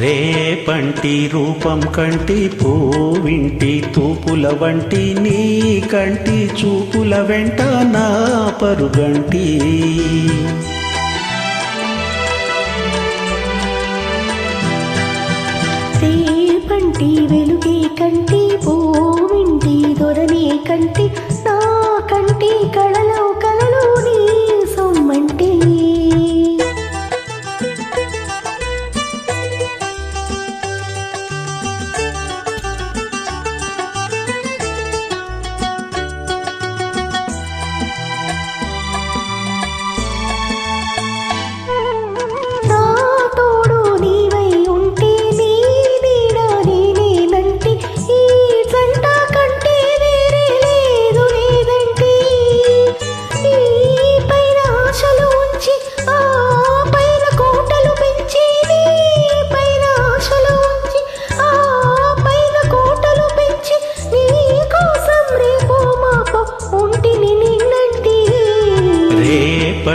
రేపంటి రూపం కంటి పూవింటి తూపుల వంటి నీ కంటి చూపుల వెంట నా పరుగంటి. రేపంటి వెలుగే కంటి పూవింటి దొరనే కంటి నా కంటి కళలో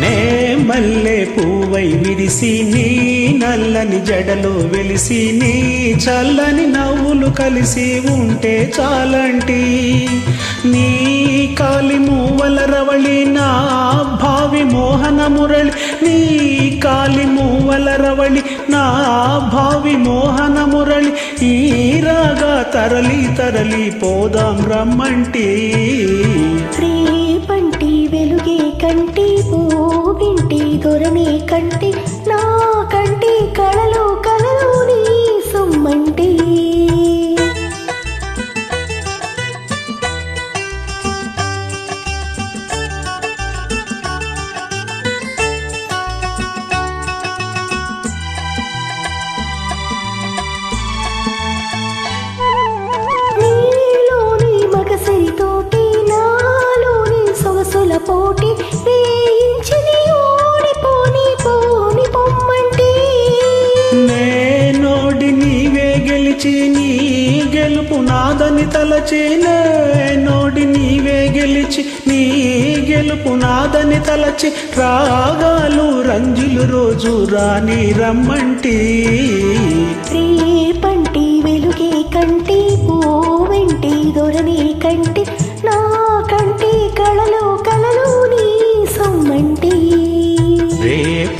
నే మల్లె పువ్వై విరిసి నీ నల్లని జడలో వెలిసి నీ చల్లని నవ్వులు కలిసి ఉంటే చాలంటి. నీ కాలి మూవల రవళి నా భావి మోహన మురళి నీ కాలి మూవల రవళి నా భావి మోహన మురళి ఈ రాగా తరలి తరలి పోదాం రమ్మంటీ. గెలుపు నాదని తలచి నేనోడి నీవే గెలిచి నీ గెలుపు నాదని తలచి రాగాలు రంజులు రోజు రాని రమ్మంటి. రేపంటి